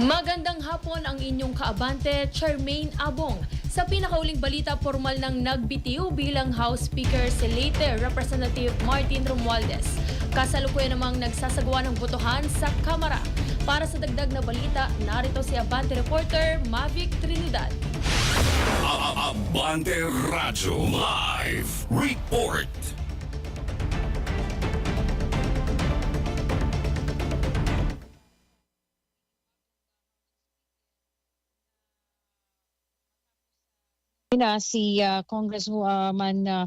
Magandang hapon ang inyong kaabante, Charmaine Abong. Sa pinakauling balita, formal nang nagbitiw bilang House Speaker si late Representative Martin Romualdez. Kasalukuyan namang nagsasagawa ng botohan sa Kamara. Para sa dagdag na balita, narito si Abante reporter Mavic Trinidad. Abante Radyo Live Report. Na si ah, Congresswoman uh,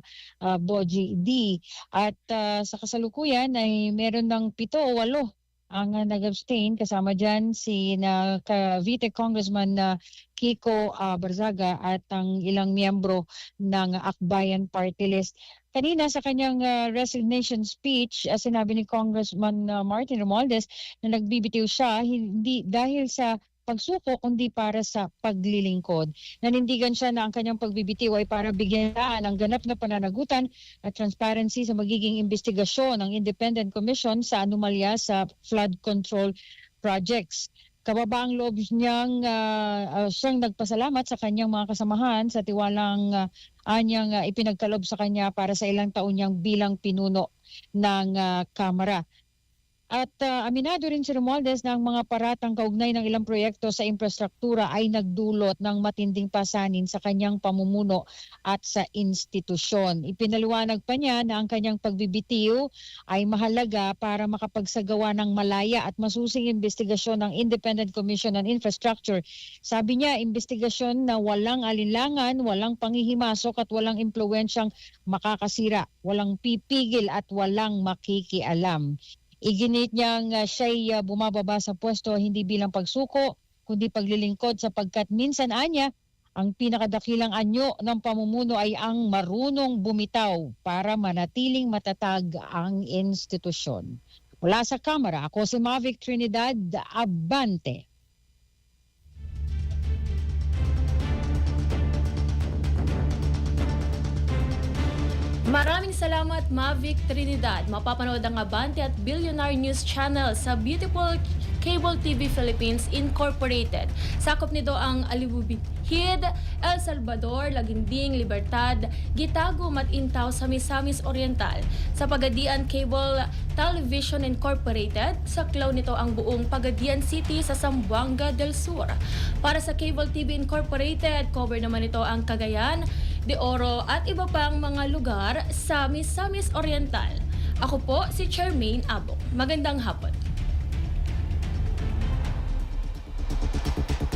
Boji D. At ah, sa kasalukuyan ay meron ng pito o walo ang ah, nag-abstain. Kasama dyan si na, Cavite Congressman na Kiko ah, Barzaga at ang ilang miyembro ng Akbayan Party List. Kanina sa kanyang ah, resignation speech, ah, sinabi ni Congressman ah, Martin Romualdez na nagbibitiw siya hindi dahil sa pagsuko kundi para sa paglilingkod. Nanindigan siya na ang kanyang pagbibitiw ay para bigyan ng ganap na pananagutan at transparency sa magiging investigasyon ng Independent Commission sa anomalya sa flood control projects. Kababa ang loob niyang ah, ah, siyang nagpasalamat sa kanyang mga kasamahan sa tiwalang ah, anyang ah, ipinagkalob sa kanya para sa ilang taon niyang bilang pinuno ng ah, Kamara. At ah, aminado rin si Romualdez na ang mga paratang kaugnay ng ilang proyekto sa infrastruktura ay nagdulot ng matinding pasanin sa kanyang pamumuno at sa institusyon. Ipinaliwanag pa niya na ang kanyang pagbibitiw ay mahalaga para makapagsagawa ng malaya at masusing investigasyon ng Independent Commission on Infrastructure. Sabi niya, investigasyon na walang alinlangan, walang panghihimasok at walang impluensyang makakasira, walang pipigil at walang makikialam. Iginit niyang uh, siya'y uh, bumababa sa pwesto hindi bilang pagsuko, kundi paglilingkod sapagkat minsan anya ang pinakadakilang anyo ng pamumuno ay ang marunong bumitaw para manatiling matatag ang institusyon. Mula sa Kamara, ako si Mavic Trinidad Abante. Maraming salamat Mavic Trinidad. Mapapanood ang Abante at Billionaire News Channel sa Beautiful Cable TV Philippines Incorporated. Sakop nito ang Aliwubihid, El Salvador, Laginding, Libertad, Gitagum at Intaw sa Misamis Oriental. Sa Pagadian Cable Television Incorporated, saklaw nito ang buong Pagadian City sa Zamboanga del Sur. Para sa Cable TV Incorporated, cover naman ito ang Cagayan, De Oro at iba pang mga lugar sa Misamis Oriental. Ako po si Charmaine Abok. Magandang hapon.